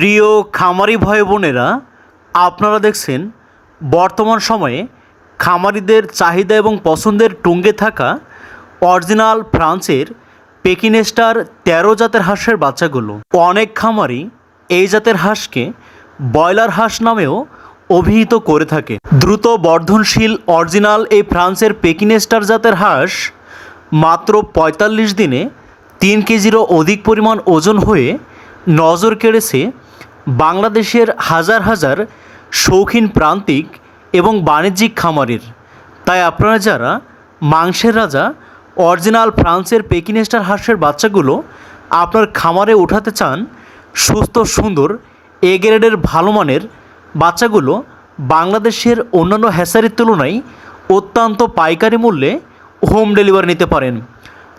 প্রিয় খামারি ভাই বোনেরা, আপনারা দেখছেন বর্তমান সময়ে খামারিদের চাহিদা এবং পছন্দের টুঙ্গে থাকা অরিজিনাল ফ্রান্সের পেকিনেস্টার তেরো জাতের হাঁসের বাচ্চাগুলো। অনেক খামারি এই জাতের হাঁসকে ব্রয়লার হাঁস নামেও অভিহিত করে থাকে। দ্রুত বর্ধনশীল অরিজিনাল এই ফ্রান্সের পেকিনেস্টার জাতের হাঁস মাত্র পঁয়তাল্লিশ দিনে তিন কেজিরও অধিক পরিমাণ ওজন হয়ে নজর কেড়েছে বাংলাদেশের হাজার হাজার শৌখিন প্রান্তিক এবং বাণিজ্যিক খামারের। তাই আপনারা যারা মাংসের রাজা, অরিজিনাল ফ্রান্সের পেকিনেস্টার হাঁসের বাচ্চাগুলো আপনার খামারে উঠাতে চান, সুস্থ, সুন্দর, এ গ্রেডের ভালো মানের বাচ্চাগুলো বাংলাদেশের অন্যান্য হ্যাসারির তুলনায় অত্যন্ত পাইকারি মূল্যে হোম ডেলিভারি নিতে পারেন।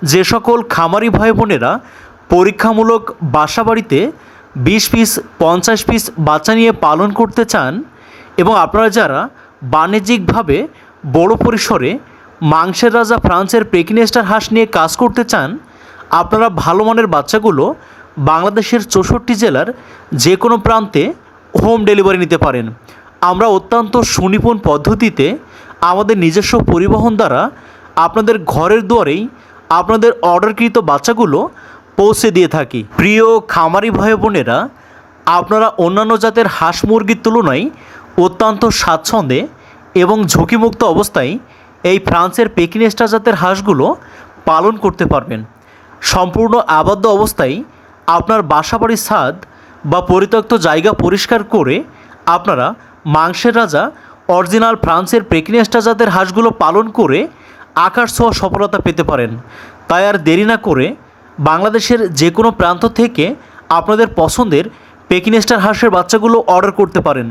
যে সকল খামারি ভাই বোনেরা পরীক্ষামূলক বাসা বাড়িতে বিশ পিস, পঞ্চাশ পিস বাচ্চা নিয়ে পালন করতে চান এবং আপনারা যারা বাণিজ্যিকভাবে বড় পরিসরে মাংসের রাজা ফ্রান্সের প্রেকিনেস্টার হাঁস নিয়ে কাজ করতে চান, আপনারা ভালো মানের বাচ্চাগুলো বাংলাদেশের চৌষট্টি জেলার যে কোনো প্রান্তে হোম ডেলিভারি নিতে পারেন। আমরা অত্যন্ত সুনিপুণ পদ্ধতিতে আমাদের নিজস্ব পরিবহন দ্বারা আপনাদের ঘরের দুয়ারেই আপনাদের অর্ডারকৃত বাচ্চাগুলো পৌঁছে দিয়ে থাকি। প্রিয় খামারি ভাই বোনেরা, আপনারা অন্যান্য জাতের হাঁস মুরগির তুলনায় অত্যন্ত স্বাচ্ছন্দ্যে এবং ঝুঁকিমুক্ত অবস্থায় এই ফ্রান্সের পেকিনেস্টা জাতের হাঁসগুলো পালন করতে পারবেন। সম্পূর্ণ আবদ্ধ অবস্থায় আপনার বাসাবাড়ির ছাদ বা পরিত্যক্ত জায়গা পরিষ্কার করে আপনারা মাংসের রাজা, অরিজিনাল ফ্রান্সের প্রেকিনেস্টা জাতের হাঁসগুলো পালন করে আকাশ ছোঁয়া সফলতা পেতে পারেন। তাই আর দেরি না করে বাংলাদেশের যে কোনো প্রান্ত থেকে আপনাদের পছন্দের পেকিনেস্টার হাঁসের বাচ্চাগুলো অর্ডার করতে পারেন।